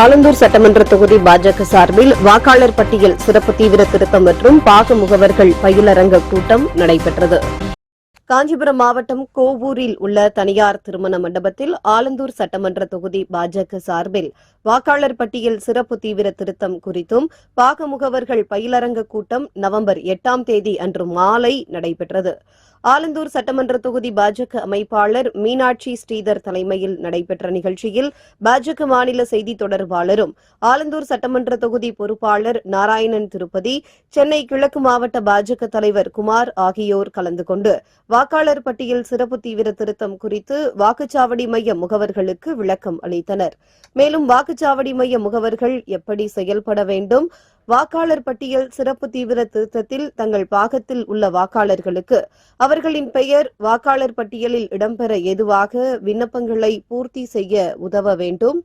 ஆலந்தூர் சட்டமன்ற தொகுதி பாஜக சார்பில் வாக்காளர் பட்டியல் சிறப்பு தீவிர திருத்தம் மற்றும் பாக முகவர்கள் பயிலரங்க கூட்டம் நடைபெற்றது. காஞ்சிபுரம் மாவட்டம் கோவூரில் உள்ள தனியார் திருமண மண்டபத்தில் ஆலந்தூர் சட்டமன்ற தொகுதி பாஜக சார்பில் வாக்காளர் பட்டியல் சிறப்பு தீவிர திருத்தம் குறித்தும் பாக முகவர்கள் பயிலரங்க கூட்டம் நவம்பர் எட்டாம் தேதி அன்று மாலை நடைபெற்றது. ஆலந்தூர் சட்டமன்ற தொகுதி பாஜக அமைப்பாளர் மீனாட்சி ஸ்ரீதர் தலைமையில் நடைபெற்ற நிகழ்ச்சியில் பாஜக மாநில செய்தி தொடர்பாளரும் ஆலந்தூர் சட்டமன்ற தொகுதி பொறுப்பாளர் நாராயணன் திருப்பதி சென்னை கிழக்கு மாவட்ட பாஜக தலைவர் குமார் ஆகியோர் கலந்து கொண்டு வாக்காளர் பட்டியல் சிறப்பு தீவிர திருத்தம் குறித்து வாக்குச்சாவடி மைய முகவர்களுக்கு விளக்கம் அளித்தனர். மேலும் வாக்குச்சாவடி மைய முகவர்கள் எப்படி செயல்பட வேண்டும்? வாக்காளர் பட்டியல் சிறப்பு தீவிர திருத்தத்தில் தங்கள் பாகத்தில் உள்ள வாக்காளர்களுக்கு அவர்களின் பெயர் வாக்காளர் பட்டியலில் இடம்பெற ஏதுவாக விண்ணப்பங்களை பூர்த்தி செய்ய உதவ வேண்டும்.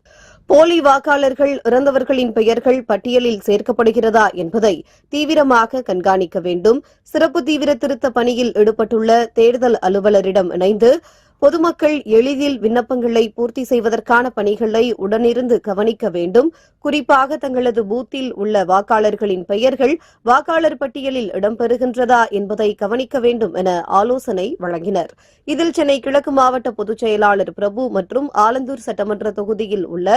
போலி வாக்காளர்கள் இறந்தவர்களின் பெயர்கள் பட்டியலில் சேர்க்கப்படுகிறதா என்பதை தீவிரமாக கண்காணிக்க வேண்டும். சிறப்பு தீவிர திருத்த பணியில் ஈடுபட்டுள்ள தேர்தல் அலுவலரிடம் இணைந்து பொதுமக்கள் எளிதில் விண்ணப்பங்களை பூர்த்தி செய்வதற்கான பணிகளை உடனிருந்து கவனிக்க வேண்டும். குறிப்பாக தங்களது பூத்தில் உள்ள வாக்காளர்களின் பெயர்கள் வாக்காளர் பட்டியலில் இடம்பெறுகின்றதா என்பதை கவனிக்க வேண்டும் என ஆலோசனை வழங்கினர். இதில் சென்னை கிழக்கு மாவட்ட பொதுச் செயலாளர் பிரபு மற்றும் ஆலந்தூர் சட்டமன்ற தொகுதியில் உள்ள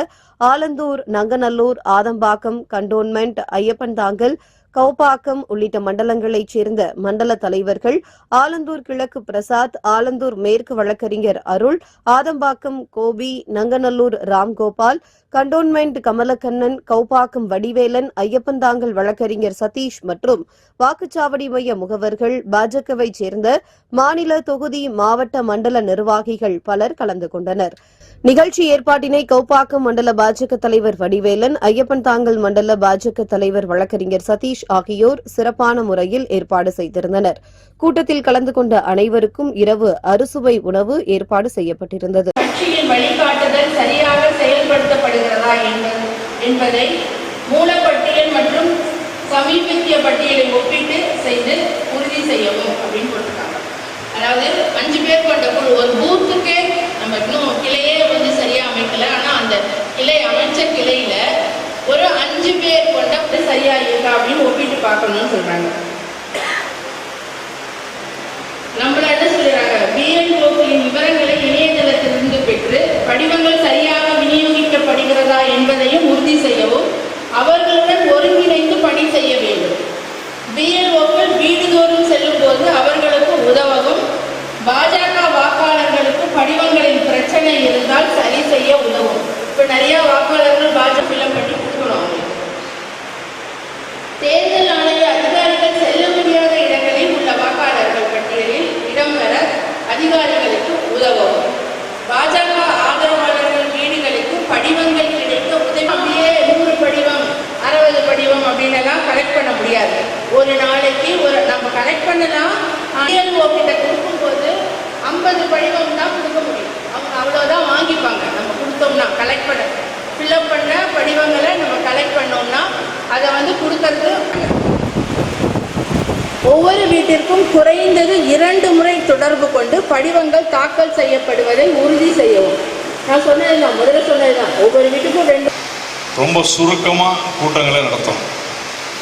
ஆலந்தூர் நங்கநல்லூர் ஆதம்பாக்கம் கண்டோன்மெண்ட் ஐயப்பன்தாங்கல் கௌபாக்கம் உள்ளிட்ட மண்டலங்களைச் சேர்ந்த மண்டல தலைவர்கள் ஆலந்தூர் கிழக்கு பிரசாத் ஆலந்தூர் மேற்கு வழக்கறிஞர் அருள் ஆதம்பாக்கம் கோபி நங்கநல்லூர் ராம்கோபால் கண்டோன்மெண்ட் கமலக்கண்ணன் கௌபாக்கம் வடிவேலன் ஐயப்பன்தாங்கல் வழக்கறிஞர் சதீஷ் மற்றும் வாக்குச்சாவடி மைய முகவர்கள் பாஜகவை சேர்ந்த மாநில தொகுதி மாவட்ட மண்டல நிர்வாகிகள் பலர் கலந்து கொண்டனர். நிகழ்ச்சி ஏற்பாட்டினை கௌபாக்கம் மண்டல பாஜக தலைவர் வடிவேலன் ஐயப்பன் தாங்கல் மண்டல பாஜக தலைவர் வழக்கறிஞர் சதீஷ் ஆகியோர் சிறப்பான முறையில் ஏற்பாடு செய்திருந்தனர். கூட்டத்தில் கலந்து கொண்ட அனைவருக்கும் இரவு அறுசுவை உணவு ஏற்பாடு செய்யப்பட்டிருந்தது கட்சியின் வழிகாட்டுதல் சரியாக செயல்படுத்தப்படுகிறதா என்பது என்பதை மூலப்பட்டியல் மற்றும் சமீபத்திய பட்டியலை ஒப்பிட்டு செய்து உறுதி செய்யவும் அப்படின்னு போட்டிருக்காங்க. அதாவது அஞ்சு பேர் கொண்ட குழு ஒரு பூத்துக்கே நம்ம இன்னும் கிளையே வந்து சரியா அமைக்கல. ஆனா அந்த கிளை அமைச்ச கிளையில ஒரு அஞ்சு பேர் கொண்ட அப்படி சரியா இருக்கா அப்படின்னு ஒப்பிட்டு பார்க்கணும்னு சொல்றாங்க. நம்மள என்ன சொல்றாங்க? பிஎல்ஓக்களின் விவரங்களை இணையதளத்திலிருந்து பெற்று படிவங்கள் சரியாக விநியோகிக்கப்படுகிறதா என்பதையும் உறுதி செய்யவும் அவர்களுடன் ஒருங்கிணைந்து பணி செய்ய வேண்டும். பண்ண நம்ம கலெக்ட் பண்ணோம்னா அதை வந்து கொடுக்கறது ஒவ்வொரு வீட்டிற்கும் குறைந்தது இரண்டு முறை தொடர்பு கொண்டு படிவங்கள் தாக்கல் செய்யப்படுவதை உறுதி செய்யவும். நான் சொன்னதுதான் முதல்ல சொன்னதுதான். ஒவ்வொரு வீட்டுக்கும் ரெண்டு ரொம்ப சுருக்கமாக கூட்டங்களை நடத்தணும்.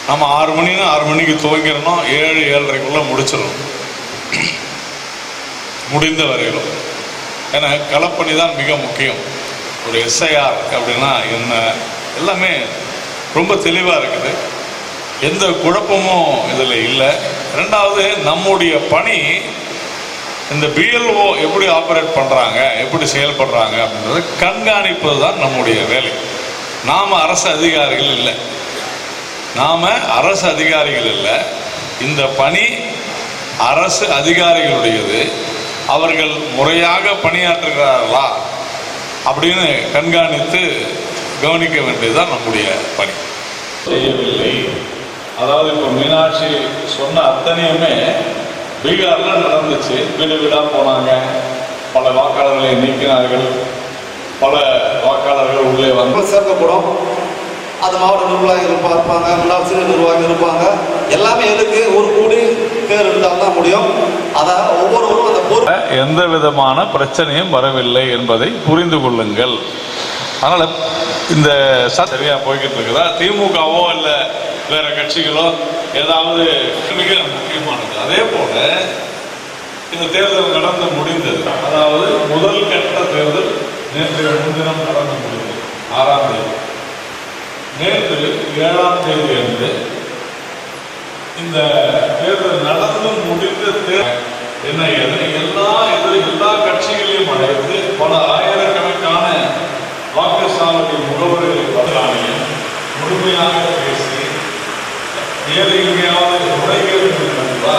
நம்ம ஆறு மணினா ஆறு மணிக்கு துவங்கிடணும். ஏழு ஏழரைக்குள்ளே முடிச்சிடணும். முடிந்த வரையிலும். ஏன்னா களப்பணி தான் மிக முக்கியம். ஒரு எஸ்ஐஆர் அப்படின்னா என்ன? எல்லாமே ரொம்ப தெளிவாக இருக்குது. எந்த குழப்பமும் இதில் இல்லை. ரெண்டாவது நம்முடைய பணி இந்த பிஎல்ஓ எப்படி ஆப்ரேட் பண்ணுறாங்க எப்படி செயல்படுறாங்க அப்படின்றத கண்காணிப்பது தான் நம்முடைய வேலை. நாம் அரசு அதிகாரிகள் இல்லை. நாம் அரசு அதிகாரிகள் இல்லை. இந்த பணி அரசு அதிகாரிகளுடையது. அவர்கள் முறையாக பணியாற்றுகிறார்களா அப்படின்னு கண்காணித்து கவனிக்க வேண்டியதுதான் நம்முடைய பணி. செய்யவில்லை. அதாவது இப்போ மீனாட்சி சொன்ன அத்தனையுமே பீகார்ல நடந்துச்சு. வீடு வீடா போனாங்க. பல வாக்காளர்களை நீக்கினார்கள். பல வாக்காளர்கள் உள்ளே வந்து சேர்க்கப்படும் அது மாவட்ட நிர்வாகிகள் இருப்பா- இருப்பாங்க முன்னாள் சிறு நிர்வாகிகள் இருப்பாங்க. எல்லாமே எதுக்கு? ஒரு கூடி பேர் இருந்தால் தான் முடியும். அதை ஒவ்வொருவரும் அந்த பொறுப்பு எந்த விதமான பிரச்சனையும் வரவில்லை என்பதை புரிந்து கொள்ளுங்கள். அதனால் இந்த சரியா போய்கிட்டு இருக்குதா? திமுகவோ இல்லை வேற கட்சிகளோ ஏதாவது மிக முக்கியமானது. அதே போல இந்த தேர்தல் நடந்து முடிந்தது. அதாவது முதல் கட்ட தேர்தல் நேற்று முன்தினம் நடந்து முடிந்தது. ஆறாம் தேதி. நேற்று ஏழாம் தேதி என்று இந்த தேர்தல் நடந்து முடிந்த தேர்தல் என்ன ஏது எல்லா இது எல்லா கட்சிகளையும் அழைத்து பல ஆயிரம் வாக்குச்சாவடி முகவர்களை பதிலாளையும் முழுமையாக பேசி ஏழை எங்கேயாவது முறைகேடு இருக்கிறதா